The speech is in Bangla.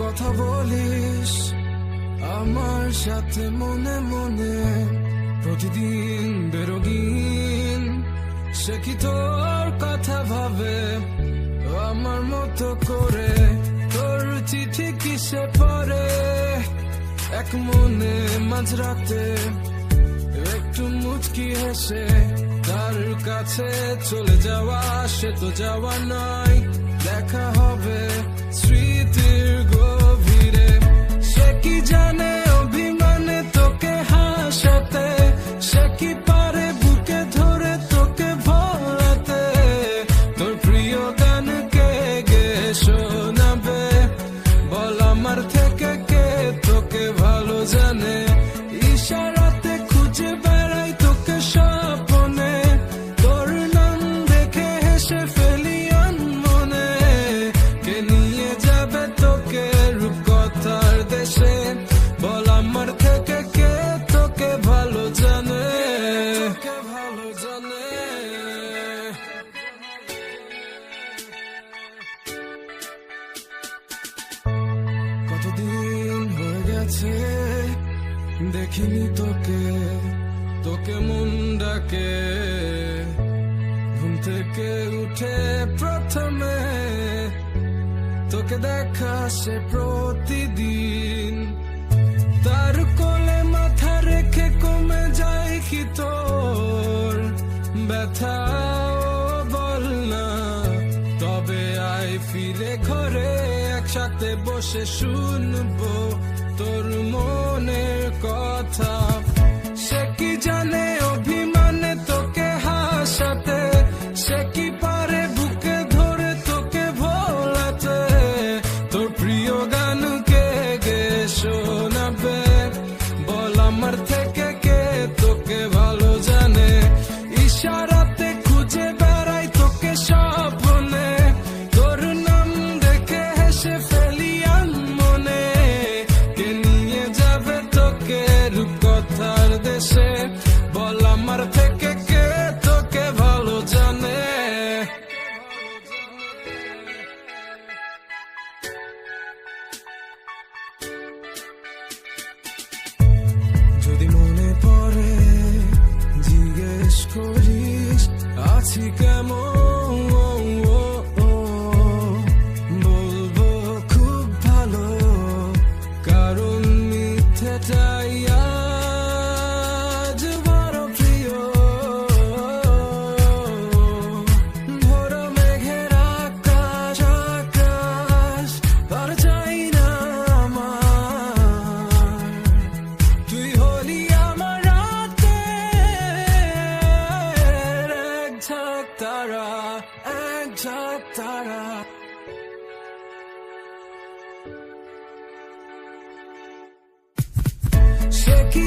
কথা বলিস, আমার সাথে মনে মনে প্রতিদিন বেরোগিন। সে কি তোর কথা ভাবে? আমার মতো করে তোর চিঠি কিসে পরে এক মনে মাঝরাতে একটু মুচকি হেসে, তার কাছে চলে যাওয়া, সে তো যাওয়া নয়। দেখা হবে স্মৃতির কতদিন হয়ে গেছে, দেখিনি তোকে তোকে মন ডাকে। ঘুম থেকে উঠে প্রথমে তোকে দেখা সে প্রতিদিন। তার কোলে মাথা রেখে কমে যায় কি তোর? ব্যথা বল না, তবে আয় ফিরে ঘরে। একসাথে বসে শুনব তোর মনের কথা। সে কি জানে অভিমানে তোকে হাসাতে? সে কি পারে বুকে ধরে তোকে ভোলাতে? তোর প্রিয় গান কে গে শোনাবে, বল আমার পড়ে জিজ্ঞেস করিস আছি কেমন? তারা এক ঝাঁক তারা। সে কি